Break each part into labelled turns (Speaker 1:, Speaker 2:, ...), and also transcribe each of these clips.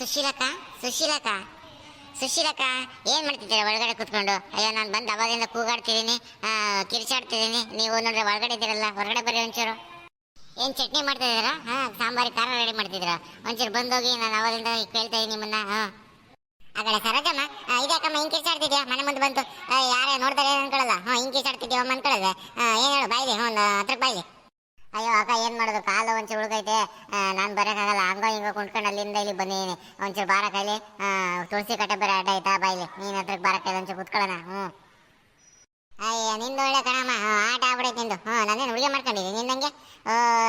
Speaker 1: ಸುಶೀಲಕ್ಕ ಸುಶೀಲಕ್ಕ ಸುಶೀಲಕ್ಕ, ಏನು ಮಾಡ್ತಿದ್ದೀರಾ ಒಳಗಡೆ ಕೂತ್ಕೊಂಡು? ಅಯ್ಯೋ, ನಾನು ಬಂದು ಅವಾಗಿಂದ ಕೂಗಾಡ್ತಿದ್ದೀನಿ ಕಿರ್ಚಾಡ್ತಿದ್ದೀನಿ. ನೀವು ನೋಡಿದ್ರೆ ಒಳಗಡೆ ಇದ್ದೀರಲ್ಲ, ಹೊರಗಡೆ ಬರ್ರಿ ಒಂಚೂರು. ಏನು ಚಟ್ನಿ ಮಾಡ್ತಾ ಹಾಂ, ಸಾಂಬಾರಿ ಖಾರ ರೆಡಿ ಮಾಡ್ತಿದ್ದೀರಾ. ಒಂಚೂರು ಬಂದೋಗಿ ನಾನು ಅವಾಗಿಂದ ಕೇಳ್ತಾ ಇದ್ದೀನಿ ನಿಮ್ಮನ್ನ, ಹಾಂ. ಆ ಕಡೆ ಸರೋಜಮ್ಮ ಇದಕ್ಕಮ್ಮ ಹಿಂಗೆ ಕಿರ್ಚಾಡ್ತಿದ್ಯಾ? ಮನೆ ಮುಂದೆ ಬಂತು. ಯಾರೇ ನೋಡ್ತಾರೆ ಅನ್ಕೊಳ್ಳಲ್ಲ. ಹ್ಞೂ ಹಿಂಗೆ ಕಿರ್ಚಾಡ್ತಿದ್ಯಾ ಅಮ್ಮ ಅನ್ಕೊಳ್ಳಲ್ಲ ಏನು ಹೇಳು ಹ್ಞೂ ಹತ್ರಕ್ಕೆ ಬಾಯ್ಲಿ. ಅಯ್ಯೋ, ಅಕ್ಕ, ಏನ್ ಮಾಡೋದು? ಕಾಲು ಒಂಚೂರು ಉಳ್ಕೈತೆ ನಾನು ಬರೋಕ್ಕಾಗಲ್ಲ. ಹಂಗ ಹಿಂಗ ಕುಂಟ್ಕೊಂಡು ಅಲ್ಲಿಂದ ಇಲ್ಲಿ ಬಂದಿದ್ದೀನಿ ಒಂಚೂರು ಬಾರ ಕೈಲಿ. ತುಳಸಿ ಕಟ್ಟೆ ಬೇರೆ ಅಡ್ಡ ಆಯ್ತಾ ಬಾಯಿಲಿ ನೀನ್ ಹತ್ರಕ್ಕೆ ಬಾರ ಕೈಲಿ ಒಂಚೂರು ಕುತ್ಕೊಳ್ಳೋಣ. ಹ್ಞೂ ಅಯ್ಯ, ನಿಂದು ಒಳ್ಳೆ ಕಣಮ್ಮ. ಆಟ ಆಗ್ಬಿಡೈತೆ ನಿಂದು. ಹ್ಞೂ ನಾನೇನು ಉಳಿಗೆ ಮಾಡ್ಕೊಂಡಿದ್ದೀನಿ? ನಿಂದಂಗೆ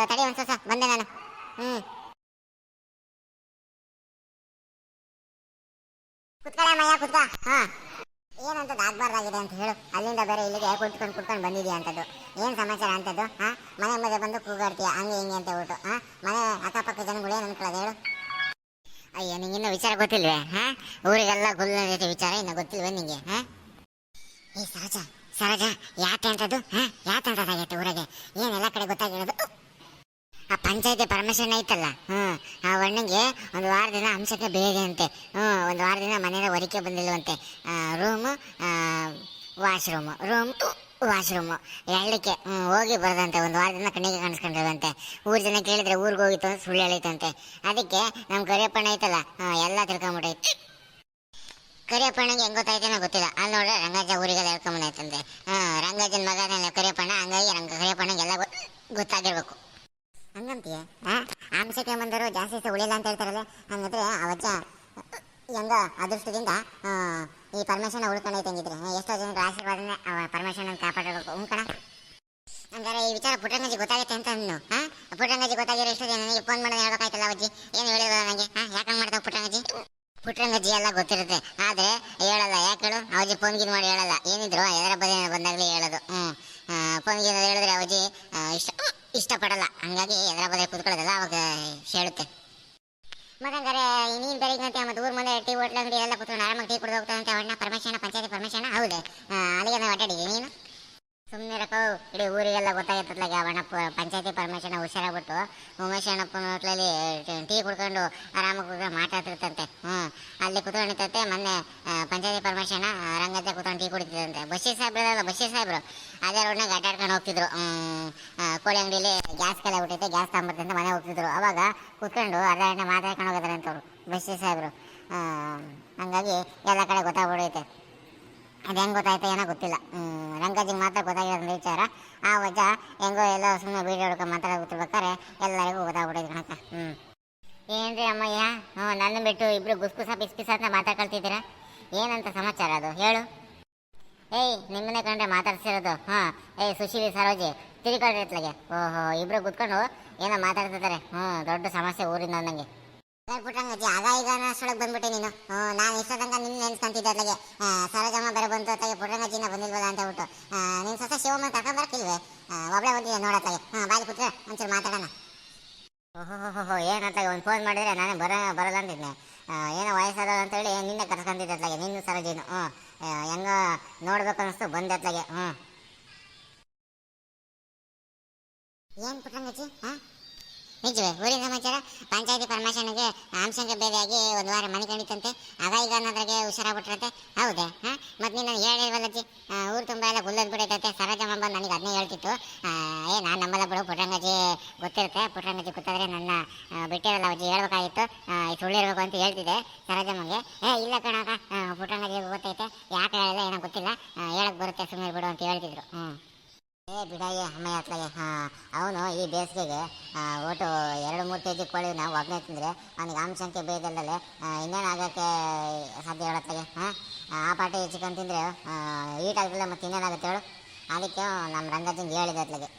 Speaker 1: ತಡಿ ಒಂದು ಸ್ವಲ್ಪ ಬಂದೆ ನಾನು. ಹ್ಞೂ ಏನಂತದ್ದು ಆಗ್ಬಾರ್ದಾಗಿದೆ ಅಂತ ಹೇಳು. ಅಲ್ಲಿಂದ ಬೇರೆ ಇಲ್ಲಿಗೆ ಕುಟ್ಕೊಂಡು ಕುತ್ಕೊಂಡು ಬಂದಿದ್ಯಾ ಅಂತದ್ದು? ಏನು ಸಮಾಚಾರ ಅಂತದ್ದು? ಹಾಂ ಮನೆ ಮಧ್ಯೆ ಬಂದು ಕೂಗಾಡ್ತೀಯ, ಹಂಗೆ ಹಿಂಗೆ ಅಂತ ಹೇಳ್ಬಿಟ್ಟು. ಹಾಂ ಮನೆ ಅಕ್ಕಪಕ್ಕ ಜನಗಳು ಏನು ಅನ್ಕೊಳ್ಳೋದು ಹೇಳು? ಅಯ್ಯೋ, ನಿಂಗೆ ಇನ್ನೂ ವಿಚಾರ ಗೊತ್ತಿಲ್ವೇ? ಹಾಂ ಊರಿಗೆಲ್ಲ ಗುಲ್ಲ ಜೊತೆ ವಿಚಾರ ಇನ್ನೂ ಗೊತ್ತಿಲ್ವೇ ನಿಂಗೆ? ಹಾಂ ಏ ಸಹಜ ಸಹಜ ಯಾಕೆ ಅಂತದ್ದು? ಹಾಂ ಯಾಕೆ ಅಂತದಾಗೈತೆ ಊರಿಗೆ? ಏನೆಲ್ಲ ಕಡೆ ಗೊತ್ತಾಗಿರೋದು? ಆ ಪಂಚಾಯತಿ ಪರ್ಮಿಷನ್ ಐತಲ್ಲ? ಹ್ಞೂ ಆ ಅಣ್ಣಂಗೆ ಒಂದು ವಾರ ದಿನ ಅಂಶಕ್ಕೆ ಬೇಗ ಅಂತೆ. ಹ್ಞೂ ಒಂದು ದಿನ ಮನೆಯಲ್ಲೇ ಹೊರಿಕೆ ಬಂದಿಲ್ಲವಂತೆ ರೂಮು ವಾಶ್ರೂಮು ರೂಮ್ ವಾಶ್ರೂಮು ಹೇಳಲಿಕ್ಕೆ ಹೋಗಿ ಬರದಂತೆ. ಒಂದು ದಿನ ಕಣ್ಣಿಗೆ ಕಾಣಿಸ್ಕೊಂಡಿರುವಂತೆ ಊರು ಜನ ಕೇಳಿದ್ರೆ ಊರಿಗೆ ಹೋಗಿತ್ತು ಅಂತ ಸುಳ್ಳು ಹೇಳಿತಂತೆ ಅದಕ್ಕೆ ನಮ್ಮ ಕರಿಯಪ್ಪಣ್ಣ ಐತಲ್ಲ ಎಲ್ಲ ತಿಳ್ಕೊಂಬಿಟ್ಟೈತೆ. ಕರಿಯಪ್ಪಣ್ಣಗೆ ಹೆಂಗ್ ಗೊತ್ತಾಯ್ತೇನೋ ಗೊತ್ತಿಲ್ಲ. ಅಲ್ಲಿ ನೋಡ್ರೆ ರಂಗಾಜ ಊರಿಗೆಲ್ಲ ಹೇಳ್ಕೊಂಬಂದೈತಂತೆ. ರಂಗಾಜನ ಮಗನ ಕರಿಯಪ್ಪಣ್ಣ. ಹಂಗಾಗಿ ರಂಗ ಕರಿಯಪ್ಪಣ್ಣಗೆಲ್ಲ ಗೊ- ಗೊತ್ತಾಗಿರ್ಬೇಕು. ಹಂಗಂತೀಯ ಆಂಶಕ್ಕೆ ಬಂದರು ಜಾಸ್ತಿ ದಿವಸ ಉಳಿಯಲ್ಲ ಅಂತ ಹೇಳ್ತಾರಲ್ಲ, ಹಂಗಂದ್ರೆ ಅವಜ್ಜ, ಹೆಂಗ ಅದೃಷ್ಟದಿಂದ ಈ ಪರ್ಮಿಷನ್ ಉಳ್ಕೊಂಡೈತೆ ಹಂಗಿದ್ರೆ. ಎಷ್ಟೋ ಜನರ ಆಶೀರ್ವಾದನೆ ಪರ್ಮಿಷನ್ ಕಾಪಾಡಬೇಕು ಹ್ಞೂ ಕಣ? ಹಂಗಾರೆ ಈ ವಿಚಾರ ಪುಟ್ಟರಂಗಜಿ ಗೊತ್ತಾಗುತ್ತೆ ಅಂತ ಅನ್ನು ಹಾ ಪುಟ್ಟರಂಗಜಿ ಗೊತ್ತಾಗಿರೋ ಎಷ್ಟು ಜನ ನನಗೆ ಫೋನ್ ಮಾಡೋದು ಹೇಳ್ಬೇಕಾಯ್ತಲ್ಲ ಅಜ್ಜಿ ಏನು ಹೇಳಿದ್ರು ನನಗೆ ಹಾ ಯಾಕಂಗ್ ಮಾಡ್ತಾವ ಪುಟ್ಟರಂಗಜಿ ಪುಟ್ಟರಂಗಜ್ಜಿ ಎಲ್ಲ ಗೊತ್ತಿರುತ್ತೆ, ಆದ್ರೆ ಹೇಳಲ್ಲ. ಯಾಕೆ ಹೇಳು? ಅವಜ್ಜಿ ಫೋನ್ ಗಿನ್ ಮಾಡಿ ಹೇಳಲ್ಲ. ಏನಿದ್ರು ಎದರ ಬದಿನ ಬಂದಾಗಲೇ ಹೇಳೋದು. ಹ್ಞೂ ಫೋನ್ ಗಿನ್ ಹೇಳಿದ್ರೆ ಅವಜ್ಜಿ ಇಷ್ಟ ಇಷ್ಟಪಡಲ್ಲ. ಹಂಗಾಗಿ ಎದರ ಬದಿ ಕುತ್ಕೊಳ್ಳೋದಲ್ಲ ಅವಾಗ ಹೇಳುತ್ತೆ. ಮತ್ತಂಗಾರೆ ನೀನ್ ಬೆಳಿಗ್ನಂತೆ ಮತ್ತೆ ಊರ್ ಮುಂದೆ ಟೀ, ಹೋಟ್ಲ್ ಅಂಗಡಿ ಎಲ್ಲ ಕುತ್ಕೊಂಡು ಆರಾಮಾಗಿ ಟೀ ಕುಡಿದು ಹೋಗ್ತಾನಂತೆ ಅವಣ್ಣ ಪರ್ಮಿಷನ್ ಪಂಚಾಯತಿ ಪರ್ಮಿಷನ್ ಹೌದು. ಅಲ್ಲಿಗೆ ನಾವು ಅಡ್ಡಾಡಿದ್ವಿ ನೀನು? ಸುಮ್ಮನೆ ರಕೋ ಇಡೀ ಊರಿಗೆಲ್ಲ ಗೊತ್ತಾಗಿತ್ತಲ್ಲ ಅವಣ್ಣಪ್ಪ ಪಂಚಾಯತಿ ಪರ್ಮಿಷನ್ ಹುಷಾರಾಗ್ಬಿಟ್ಟು ಉಮೇಶ್ ಅಣ್ಣಪ್ಪನ ಹೋಟ್ಲಲ್ಲಿ ಟೀ ಕುಡ್ಕೊಂಡು ಆರಾಮಾಗಿ ಮಾತಾಡ್ತಿರ್ತಂತೆ ಹ್ಞೂ. ಅಲ್ಲಿ ಕುತ್ಕೊಂಡಿರ್ತಂತೆ ಮೊನ್ನೆ ಪಂಚಾಯತಿ ಪರ್ಮಿಷನ್ ರಂಗಜ್ಜ ಕುತ್ಕೊಂಡು ಟೀ ಕುಡಿತಿದ್ದಂತೆ ಬಸ್ಸಿ ಸಾಹೇಬ್ರಲ್ಲ ಬಸ್ಸಿ ಸಾಹೇಬ್ರು? ಅದೇ ರೋಡ್ನಾಗ ಅಡ್ಡಾಡ್ಕೊಂಡು ಹೋಗ್ತಿದ್ರು. ಕೋಳಿ ಅಂಗಡಿಲಿ ಗ್ಯಾಸ್ ಕಲೆ ಬಿಟ್ಟೈತೆ, ಗ್ಯಾಸ್ ತಗೊಂಬರ್ತಂತ ಮನೆ ಹೋಗ್ತಿದ್ರು. ಅವಾಗ ಕುತ್ಕೊಂಡು ಅರ್ಧ ಗಂಟೆ ಮಾತಾಡ್ಕೊಂಡು ಹೋಗಿದಾರೆ ಅಂತವ್ರು ಬಸ್ಸಿ ಸಾಹೇಬ್ರು. ಹಂಗಾಗಿ ಎಲ್ಲ ಕಡೆ ಗೊತ್ತಾಗ್ಬಿಡೈತೆ. ಅದು ಹೆಂಗೆ ಗೊತ್ತಾಯ್ತು ಏನೋ ಗೊತ್ತಿಲ್ಲ. ಹ್ಮ್, ರಂಗಜ್ಜಿಗೆ ಮಾತ್ರ ಗೊತ್ತಾಗಿರೋ ವಿಚಾರ. ಆ ವಜ ಹೆಂಗೋ ಎಲ್ಲ ಸುಮ್ಮನೆ ವೀಡಿಯೋ ಹಿಡ್ಕೊಂಡು ಮಾತಾಡೋಗ್ತಿರ್ಬೇಕಾರೆ ಎಲ್ಲರಿಗೂ ಗೊತ್ತಾಗ್ಬಿಟ್ಟಿದ್ರು ಕಣಕ್ಕ. ಹ್ಞೂ ಏನ್ರಿ ಅಮ್ಮಯ್ಯ? ಹ್ಞೂ ನನ್ನ ಬಿಟ್ಟು ಇಬ್ರು ಗುಸ್ಗುಸ ಪಿಸ್ ಅಂತ ಮಾತಾಡ್ಕೊಳ್ತಿದ್ದೀರಾ? ಏನಂತ ಸಮಾಚಾರ ಅದು? ಹೇಳು. ಏಯ್ ನಿಮ್ಮನ್ನೇ ಕಂಡ್ರೆ ಮಾತಾಡ್ಸಿರೋದು. ಹಾಂ ಏಯ್ ಸುಶೀಲಿ ಸರೋಜಿ ತಿರ್ಕೊಳ್ರಿ ಇತ್ಲಗೆ. ಓಹೋ ಇಬ್ರು ಕುತ್ಕೊಂಡು ಏನೋ ಮಾತಾಡ್ತಿದ್ದಾರೆ. ಹ್ಞೂ ದೊಡ್ಡ ಸಮಸ್ಯೆ ಊರಿಂದ ನನಗೆ ಪುಟ್ಟಂಗಜ್ಜಿ ಆಗ ಈಗ ಅಷ್ಟೊಳಗೆ ಬಂದ್ಬಿಟ್ಟೆ ನೀನು. ನಾನು ಇಷ್ಟ ತನಕ ನಿನ್ನ ನೆನ್ಸ್ಕೊಂತಿದ್ದೆ ಅತ್ಲಾಗೆ ಸರೋಜಮ್ಮ ಬೇರೆ ಬಂತು ಅತ್ಲಾಗೆ ಪುಟ್ಟಂಗಜ್ಜಿನ ಬಂದಿಲ್ವಲ್ಲ ಅಂತ ಹೇಳ್ಬಿಟ್ಟು. ನಿನ್ನ ಸೊಸೆ ಶಿವಮ್ಮ ಕರ್ಕೊಂಬರಕ್ಕಿಲ್ವೇ ಒಬ್ಬಳೆ ಬಂದಿದ್ದೆ ನೋಡತ್ತಾಗೆ ಹಾಂ ಬಾಯಿ ಕೂತ್ರೆ ಒಂಚೂರು ಮಾತಾಡೋಣ. ಓಹೋ ಏನಂತಾಗ ಒಂದು ಫೋನ್ ಮಾಡಿದ್ರೆ ನಾನೇ ಬರ, ಬರಲ್ಲ ಅಂದಿದ್ದೆ ಏನೋ ವಯಸ್ಸಾದ ಅಂತೇಳಿ ನಿನ್ನೆ ಕರ್ಸ್ಕೊಂತಿದ್ದೆ ಅತ್ಲಾಗೆ ನಿನ್ನ ಸರೋಜಿನು. ಹ್ಞೂ ಹೆಂಗ ನೋಡ್ಬೇಕು ಅನ್ನಿಸ್ತು ಬಂದೆ ಅತ್ಲಾಗೆ ಹ್ಞೂ. ಏನು ಪುಟ್ರಂಗಜ್ಜಿ ಹಾಂ? ನಿಜವೇ ಊರಿನ ಸಮಾಚಾರ ಪಂಚಾಯತಿ ಪರ್ಮಿಷನ್ಗೆ ಅಂಶಂಗೆ ಬೇರೆಯಾಗಿ ಒಂದು ವಾರ ಮನೆ ಕಂಡಿತ್ತಂತೆ. ಅದ ಈಗ ಅನ್ನೋದ್ರಾಗೆ ಹುಷಾರಾಗ್ಬಿಟ್ರಂತೆ. ಹೌದೇ ಹಾಂ? ಮತ್ತು ನೀನು ಆ, ಊರು ತುಂಬ ಎಲ್ಲ ಗುಲ್ಲದ್ ಬಿಡೈತೈತೆ. ಸರೋಜಮ್ಮ ಬಂದು ನನಗೆ ಅದನ್ನೇ ಹೇಳ್ತಿತ್ತು. ಏ ನಾನು ನಮ್ಮಲ್ಲ ಬಿಡು ಪುಟ್ರಂಗಜ್ಜಿ ಗೊತ್ತಿರುತ್ತೆ. ಪುಟ್ರಂಗಜ್ಜಿ ಗೊತ್ತಾದರೆ ನನ್ನ ಬಿಟ್ಟಿರಲ್ಲ ಅಜ್ಜಿ ಹೇಳ್ಬೇಕಾಗಿತ್ತು. ಸುಳ್ಳಿರ್ಬೇಕು ಅಂತ ಹೇಳ್ತಿದ್ದೆ ಸರೋಜಮ್ಮಗೆ ಏ ಇಲ್ಲ ಕಣಕ ಪುಟ್ರಂಗಜ್ಜಿ ಗೊತ್ತೈತೆ. ಯಾಕೆ ಹೇಳಿಲ್ಲ ಏನೋ ಗೊತ್ತಿಲ್ಲ. ಹೇಳಕ್ಕೆ ಹೇಳಕ್ ಬರುತ್ತೆ ಸುಮ್ಮನೆ ಬಿಡು ಅಂತ ಹೇಳ್ತಿದ್ರು. ಹ್ಞೂ ಏ ಬಿಡಯ್ಯ ಅಮ್ಮಯ್ಯ ಅತ್ಲಾಗೆ ಹಾಂ, ಅವನು ಈ ಬೇಸಿಗೆಗೆ ಒಟ್ಟು ಎರಡು ಮೂರು ಕೆ ಜಿ ಕೋಳಿನ ಒಬ್ಬನೇ ತಿಂದರೆ ಅವನಿಗೆ ಆಮ್ಸಂಖ್ಯೆ ಬೇದಲ್ಲದೆ ಇನ್ನೇನು ಆಗೋಕ್ಕೆ ಸಾಧ್ಯ ಹೇಳತ್ಲಾಗೆ ಹಾಂ? ಆ ಪಾಟಿ ಚಿಕನ್ ತಿಂದರೆ ಈಟ್ ಆಗಿಲ್ಲ ಮತ್ತು ಇನ್ನೇನಾಗುತ್ತೆ ಹೇಳು? ಅದಕ್ಕೆ ನಮ್ಮ ರಂಗಜ್ಜಂಗೆ ಹೇಳಿದೆ ಅತ್ಲಾಗೆ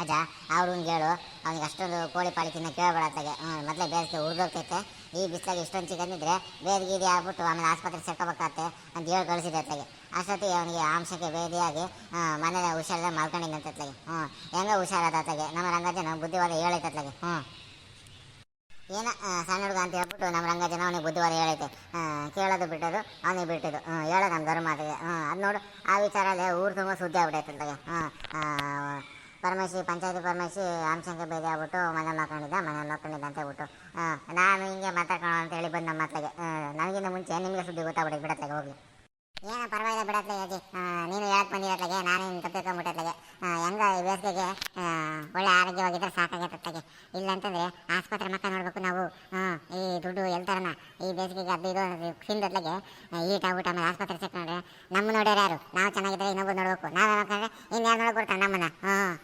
Speaker 1: ಅಜ್ಜ ಅವ್ರಿಗೆ ಹೇಳು, ಅವ್ನಿಗೆ ಅಷ್ಟೊಂದು ಕೋಳಿ ಪಾಳಿ ತಿನ್ನ ಕೇಳಬೇಡತ್ತಾಗೆ ಮೊದಲೇ ಬೇಸಿಗೆ ಉಳ್ದೋಗ್ತೈತೆ, ಈ ಬಿಸಿಲಾಗಿ ಇಷ್ಟೊಂದು ಚಿಕನ್ ಇದ್ರೆ ಬೇರೆ ಗೀದಿ ಆಗ್ಬಿಟ್ಟು ಆಮೇಲೆ ಆಸ್ಪತ್ರೆಗೆ ಸೇರ್ಕೋಬೇಕಾಗತ್ತೆ ಅಂತ ಹೇಳಿ ಕಳಿಸಿದೆ ಅತ್ಲಾಗೆ ಅಷ್ಟೊತ್ತಿಗೆ ಅವನಿಗೆ ಆಂಶಕ್ಕೆ ಬೇದಿಯಾಗಿ ಮನೆ ಹುಷಾರಿಲ್ಲ ಮಲ್ಕೊಂಡಿದ್ದಂತೆ ಅತ್ಲಾಗೆ ಹ್ಞೂ ಹೆಂಗ ಹುಷಾರಾದ ನಮ್ಮ ರಂಗಜನ ಬುದ್ಧಿವಾದ ಹೇಳೈತೆ ಅತ್ಲಾಗೆ ಹ್ಞೂ ಏನ ಆ, ಸಣ್ಣ ಹುಡುಗ ಅಂತ ಹೇಳ್ಬಿಟ್ಟು ನಮ್ಮ ರಂಗಜನ ಅವನಿಗೆ ಬುದ್ಧಿವಾದ ಹೇಳೈತೆ. ಆ, ಕೇಳೋದು ಬಿಟ್ಟೋದು ಅವನಿಗೆ ಬಿಟ್ಟಿದ್ದು. ಹ್ಞೂ ಹೇಳೋದು ನಮ್ಮ ಧರ್ಮ ಹ್ಞೂ ಅದು ನೋಡು ಆ ವಿಚಾರ ಅಲ್ಲೇ ಊರು ತುಂಬ ಸುದ್ದಿ ಆಗ್ಬಿಟ್ಟೈತೆ ಅತ್ಲಾಗೆ ಹಾಂ ಪರಮೇಶಿ ಪಂಚಾಯತಿ ಪರಮೇಶಿ ಆಂಶಂಕ ಬೇದಿ ಆಗ್ಬಿಟ್ಟು ಮನೆ ಮಲ್ಕೊಂಡಿದ್ದ ಮನೆ ಮಲ್ಕೊಂಡಿದ್ದ ಅಂತ ಹೇಳ್ಬಿಟ್ಟು. ಆ, ನಾನು ಹಿಂಗೆ ಮಾತಾಡ್ತಾ ಮಾತಾಡ್ಕೊಳ್ಳೋ ಅಂತ ಹೇಳಿ ಬಂದು ನಮ್ಮ ಮಾತಗೆ ನನಗಿಂತ ಮುಂಚೆ ನಿಮಗೆ ಸುದ್ದಿ ಗೊತ್ತಾಗ್ಬಿಟ್ಟು ಬಿಡತ್ಲಾಗೆ ಹೋಗ್ಲಿ ಏನೋ ಪರವಾಗಿಲ್ಲ ಬಿಡತ್ಲಾಗೆ ಅಜ್ಜಿ ಆ, ನೀನು ಹೇಳಕ್ ಬಂದಿರತ್ಲಾಗೆ ನಾನೇ ನಿನ್ನ ತಪ್ಪಿಕೊಂಡ್ಬಿಟ್ಟತ್ಲಾಗೆ ಹೆಂಗ ಈ ಬೇಸಿಗೆಗೆ ಆ, ಒಳ್ಳೆ ಆರೋಗ್ಯವಾಗಿದ್ದರೆ ಸಾಕಾಗತ್ತತ್ಲಾಗೆ ಇಲ್ಲ ಅಂತಂದ್ರೆ ಆಸ್ಪತ್ರೆ ಮಕ್ಕ ನೋಡ್ಬೇಕು ನಾವು. ಈ ದುಡ್ಡು ಎಲ್ತಾರನ, ಈ ಬೇಸಿಗೆಗೆ ಅದು ಇದು ತಿಂದತ್ಲಾಗೆ ಈಟ, ಊಟ ಮೇಲೆ ಆಸ್ಪತ್ರೆ ಸಿಕ್ಕೊಂಡ್ರೆ ನಮ್ಮ ನೋಡ್ಯಾರ ಯಾರು? ನಾವು ಚೆನ್ನಾಗಿದ್ರೆ ಇನ್ನೊಬ್ಬರು ನೋಡ್ಬೇಕು. ನಾವೇ ಮಕ್ಕಂಡ್ರೆ ಇನ್ಯಾರು ನೋಡ್ಕೊಡ್ತಾರೆ ನಮ್ಮನ್ನ? ಹಾಂ.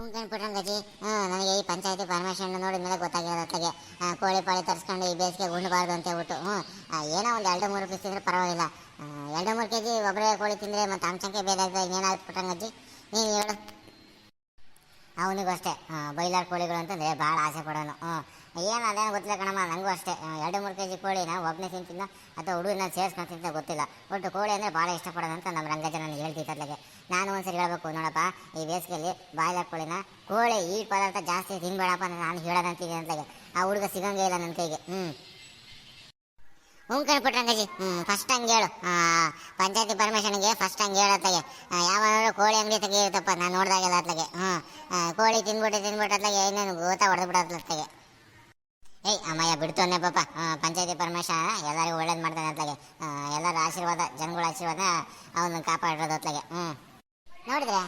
Speaker 1: ಹ್ಞೂ ನನಗೆ ಈ ಪಂಚಾಯತಿ ಪರ್ಮಿಷನ್ ನೋಡಿದ ಮೇಲೆ ಗೊತ್ತಾಗಿರೋದತ್ತಾಗೆ ಕೋಳಿ ಪಾಳಿ ತರಿಸ್ಕೊಂಡು ಈ ಬೇಸಿಗೆ ಉಣ್ಣಬಾರ್ದು ಅಂತ ಹೇಳ್ಬಿಟ್ಟು. ಹ್ಞೂ ಏನೋ ಒಂದು ಎರಡು ಮೂರು ಪೀಸ್ ತಿಂದರೆ ಪರವಾಗಿಲ್ಲ. ಎರಡು ಮೂರು ಕೆ ಜಿ ಒಬ್ಬರೇ ಕೋಳಿ ತಿಂದರೆ ಮತ್ತು ಅಂಶಂಕೆ ಬೇರೆ ಆಗ್ತದೆ ಇನ್ನೇನಾಗ್ಬಿಟ್ರಂಗಜ್ಜಿ ನೀನು ಹೇಳು. ಅವನಿಗೂ ಅಷ್ಟೇ. ಬೈಲಾರ್ ಕೋಳಿಗಳು ಅಂತಂದರೆ ಭಾಳ ಆಸೆ ಪಡೋನು. ಏನು ಅದೇನು ಗೊತ್ತಿಲ್ಲ ಕಣಮ್ಮ ನನಗೂ ಅಷ್ಟೇ. ಎರಡು ಮೂರು ಕೆ ಜಿ ಕೋಳಿನ ಒಬ್ಬನೇ ತಿಂತಿದ್ದ ಅಥವಾ ಹುಡುಗನ ಸೇರಿಸ್ಕೊಂಡು ತಿಂತ ಗೊತ್ತಿಲ್ಲ. ಒಟ್ಟು ಕೋಳಿ ಅಂದರೆ ಭಾಳ ಅಂತ ನಮ್ಮ ರಂಗಜ ನನಗೆ ಹೇಳ್ತಿದ್ದಲ್ಲಿಗೆ ನಾನು ಒಂದ್ಸರಿ ಹೇಳಬೇಕು, ನೋಡಪ್ಪ, ಈ ಬೇಸಿಗೆಯಲ್ಲಿ ಬಾಯ್ಲರ್ ಕೋಳಿನ ಕೋಳಿ ಈ ಪದಾರ್ಥ ಜಾಸ್ತಿ ತಿನ್ಬೇಡಪ್ಪ ನಾನು ಹೇಳೋದಂತೀನಿ ಅಂತಲೇ ಆ ಹುಡುಗ ಸಿಗಂಗೇ ಇಲ್ಲ ನನ್ನ ಕೈಗೆ. ಹ್ಞೂ. ಹ್ಞೂ ಕಣ್ಪುಟ್ರಂಗಜಿ ಹ್ಞೂ ಫಸ್ಟ್ ಹಂಗೆ ಹೇಳು. ಪಂಚಾಯತಿ ಪರ್ಮಿಷನ್ಗೆ ಫಸ್ಟ್ ಹಂಗೆ ಹೇಳತ್ತಾಗೆ ಯಾವ ಕೋಳಿ ಅಂಗಡಿ ತೆಗಿಯುತ್ತಪ್ಪ ನಾನು ನೋಡ್ದಾಗೆಲ್ಲ ಅತ್ಲಾಗೆ. ಹ್ಞೂ ಕೋಳಿ ತಿನ್ಬಿಟ್ಟು ತಿನ್ಬಿಟ್ಟು ಅತ್ಲಾಗೆ ಏನೇನು ಗೋತಾ ಹೊಡೆದ್ಬಿಡತ್ಲಾಗೆ ಏಯ್, ಅಮ್ಮಯ್ಯ, ಬಿಡ್ತು ಅನ್ನೇ ಪಾಪ. ಪಂಚಾಯತಿ ಪರ್ಮಿಷನ್ ಎಲ್ಲರಿಗೂ ಒಳ್ಳೇದು ಮಾಡ್ತಾನೆ ಅತ್ಲಾಗೆ. ಎಲ್ಲರ ಆಶೀರ್ವಾದ, ಜನಗಳ ಆಶೀರ್ವಾದ ಅವನು ಕಾಪಾಡಿರೋದು ಅತ್ಲಾಗೆ. ಹ್ಞೂ ನೋಡಿದ್ರೆ?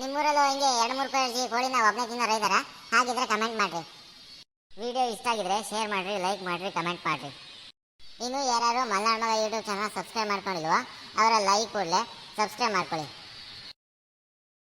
Speaker 1: ನಿಮ್ಮೂರಲ್ಲೂ ಹಿಂಗೆ ಎರಡು ಮೂರು ರೂಪಾಯಿ ಕೋಳಿನ ಒಬ್ಬನೇ ತಿನ್ನೋರು ಇದ್ದಾರಾ ಹಾಗಿದ್ರೆ ಕಮೆಂಟ್ ಮಾಡಿರಿ. ವಿಡಿಯೋ ಇಷ್ಟ ಆಗಿದ್ರೆ ಶೇರ್ ಮಾಡಿರಿ ಲೈಕ್ ಮಾಡಿರಿ ಕಮೆಂಟ್ ಮಾಡಿರಿ. ಇನ್ನು ಯಾರು ಮಲ್ನಾಡ್ ಮಗ ಯೂಟ್ಯೂಬ್ ಚಾನಲ್ ಸಬ್ಸ್ಕ್ರೈಬ್ ಮಾಡ್ಕೊಂಡಿಲ್ವಾ ಅವರ ಲೈಕ್ ಕೂಡಲೇ ಸಬ್ಸ್ಕ್ರೈಬ್ ಮಾಡ್ಕೊಳ್ಳಿ.